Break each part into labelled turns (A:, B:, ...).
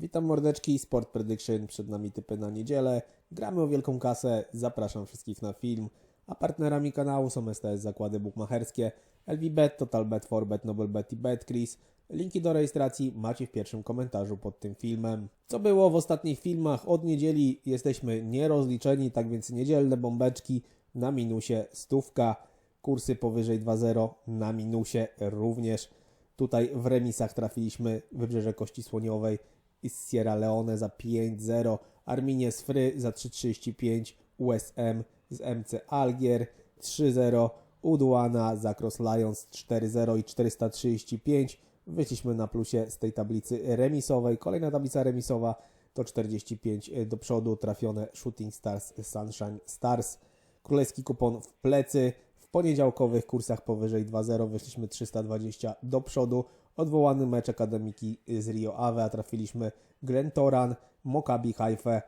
A: Witam mordeczki, Sport Prediction, przed nami typy na niedzielę. Gramy o wielką kasę, zapraszam wszystkich na film. A partnerami kanału są STS Zakłady Bukmacherskie, LVBet, TotalBet, Forbet, NobleBet i BetCris. Linki do rejestracji macie w pierwszym komentarzu pod tym filmem. Co było w ostatnich filmach? Od niedzieli jesteśmy nierozliczeni, tak więc niedzielne bombeczki na minusie stówka, kursy powyżej 2.0 na minusie również. Tutaj w remisach trafiliśmy Wybrzeże Kości Słoniowej i Sierra Leone za 5-0, Arminie z Fry za 3,35, USM z MC Algier 3-0, Udwana za Cross Lions 4-0 i 435. Wyszliśmy na plusie z tej tablicy remisowej. Kolejna tablica remisowa to 45 do przodu, trafione Shooting Stars, Sunshine Stars. Królewski kupon w plecy. Poniedziałkowych kursach powyżej 2.0 wyszliśmy 320 do przodu. Odwołany mecz Akademiki z Rio Ave, a trafiliśmy Glentoran, Mokabi Haifa,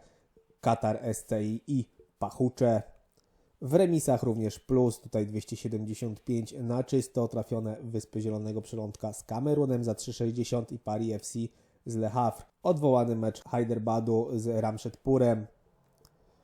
A: Qatar SCI i Pachucze. W remisach również plus, tutaj 275 na czysto, trafione Wyspy Zielonego Przylądka z Kamerunem za 360 i Paris FC z Le Havre. Odwołany mecz Hyderabadu z Ramszedpurem.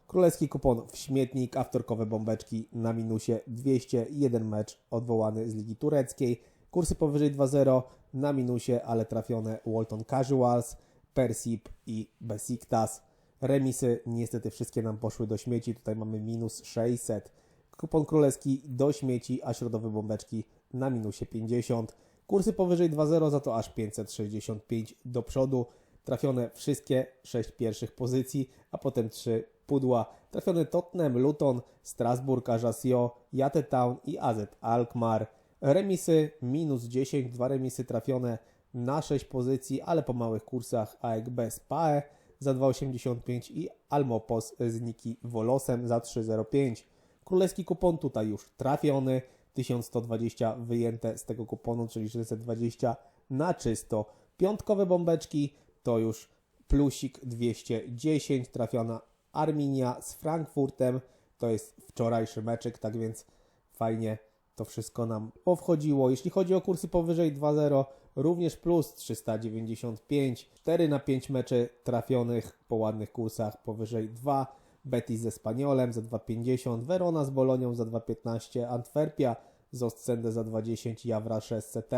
A: Królewski kupon w śmietnik, a wtorkowe bombeczki na minusie 200, jeden mecz odwołany z Ligi Tureckiej. Kursy powyżej 2.0 na minusie, ale trafione Walton Casuals, Persip i Besiktas. Remisy niestety wszystkie nam poszły do śmieci, tutaj mamy minus 600. Kupon królewski do śmieci, a środowe bombeczki na minusie 50. Kursy powyżej 2.0 za to aż 565 do przodu. Trafione wszystkie 6 pierwszych pozycji, a potem 3 pudła. Trafiony Tottenham, Luton, Strasburg, Ajaccio, Jate Town i AZ Alkmaar. Remisy minus 10, dwa remisy trafione na 6 pozycji, ale po małych kursach AEK bez PAE za 2,85 i Almopos z Niki Wolosem za 3,05. Królewski kupon tutaj już trafiony, 1120 wyjęte z tego kuponu, czyli 620 na czysto. Piątkowe bombeczki to już plusik 210, trafiona Arminia z Frankfurtem, to jest wczorajszy meczek, tak więc fajnie to wszystko nam powchodziło. Jeśli chodzi o kursy powyżej 2.0, również plus 395, 4 na 5 meczy trafionych po ładnych kursach powyżej 2, Betis ze Spaniolem za 2,50, Verona z Bolonią za 2,15, Antwerpia z Ostende za 2,10, Jawrasze z CT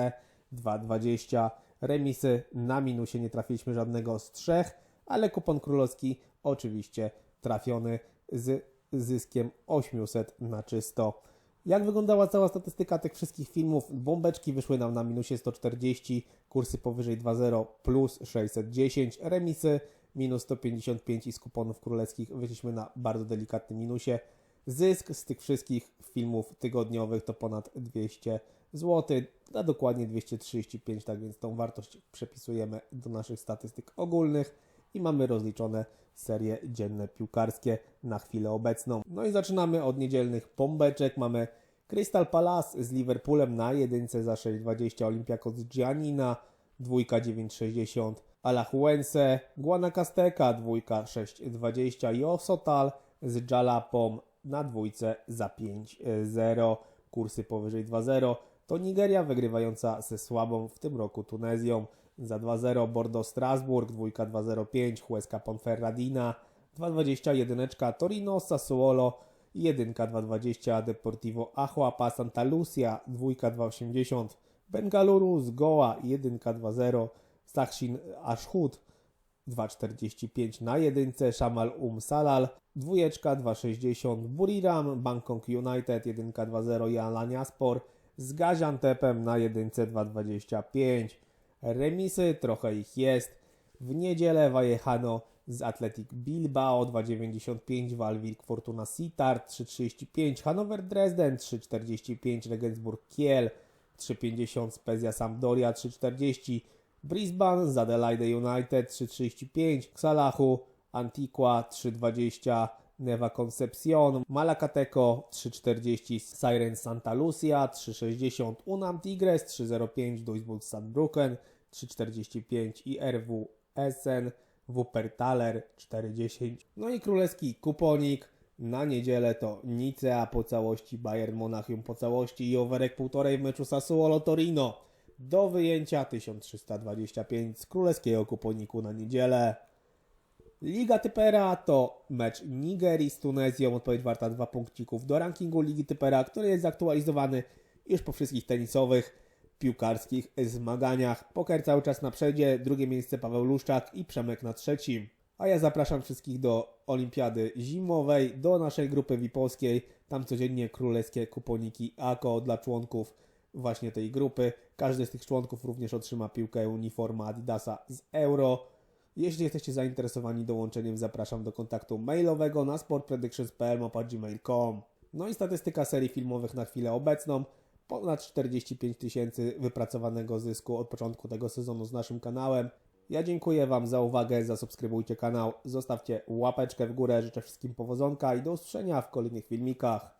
A: 2,20, remisy na minusie nie trafiliśmy żadnego z trzech, ale kupon królewski oczywiście trafiony z zyskiem 800 na czysto. Jak wyglądała cała statystyka tych wszystkich filmów? Bombeczki wyszły nam na minusie 140, kursy powyżej 2.0 plus 610, remisy minus 155 i z kuponów królewskich wyszliśmy na bardzo delikatnym minusie. Zysk z tych wszystkich filmów tygodniowych to ponad 200 zł, a dokładnie 235, tak więc tą wartość przepisujemy do naszych statystyk ogólnych i mamy rozliczone serie dzienne piłkarskie na chwilę obecną. No i zaczynamy od niedzielnych bombeczek. Mamy Crystal Palace z Liverpoolem na jedynce za 6,20, Olympiakos Giannina, dwójka 9,60, Alajuense, Guanacasteca, dwójka 6,20 i Osotal z Jalapom na dwójce za 5,0. Kursy powyżej 2,0 to Nigeria wygrywająca ze słabą w tym roku Tunezją za 2-0 Bordeaux Strasburg, 2-2-0-5 Huesca Ponferradina, 2-21 Torino Sassuolo, 1-2-20 Deportivo Ahuapa Santa Lucia, 2-2-80 Bengaluru z Goa, 1-2-0 Sakshin Ashhud, 2,45 na jedynce, Shamal Um Salal, dwójeczka 2,60 Buriram, Bangkok United 1,2-0 i Alaniaspor z Gaziantepem na jedynce 2,25. Remisy, trochę ich jest. W niedzielę Vallecano z Athletic Bilbao 2,95, Walwilk Fortuna Sitar 3,35, Hannover Dresden 3,45, Regensburg Kiel 3,50, Spezia Sampdoria 3,40, Brisbane z Adelaide United 3,35, Xalachu Antigua 3,20, Neva Concepcion, Malacateco 3,40, Siren Santa Lucia 3,60, Unam Tigres 3,05, Duisburg Sandbrucken 3,45 i RW Essen Wuppertaler 4,10. No i królewski kuponik na niedzielę to Nicea po całości, Bayern Monachium po całości i overek półtorej w meczu Sassuolo Torino. do wyjęcia 1325 z królewskiego kuponiku na niedzielę. Liga Typera to mecz Nigerii z Tunezją, odpowiedź warta dwa punkcików do rankingu Ligi Typera, który jest zaktualizowany już po wszystkich tenisowych, piłkarskich zmaganiach. Poker cały czas na przedzie, drugie miejsce Paweł Luszczak i Przemek na trzecim. A ja zapraszam wszystkich do Olimpiady Zimowej, do naszej grupy VIP-owskiej. Tam codziennie królewskie kuponiki AKO dla członków właśnie tej grupy. Każdy z tych członków również otrzyma piłkę uniforma Adidasa z Euro. Jeśli jesteście zainteresowani dołączeniem, zapraszam do kontaktu mailowego na sportpredictions.pl.gmail.com No i statystyka serii filmowych na chwilę obecną. Ponad 45 tysięcy wypracowanego zysku od początku tego sezonu z naszym kanałem. Ja dziękuję Wam za uwagę, zasubskrybujcie kanał, zostawcie łapeczkę w górę, życzę wszystkim powodzonka i do usłyszenia w kolejnych filmikach.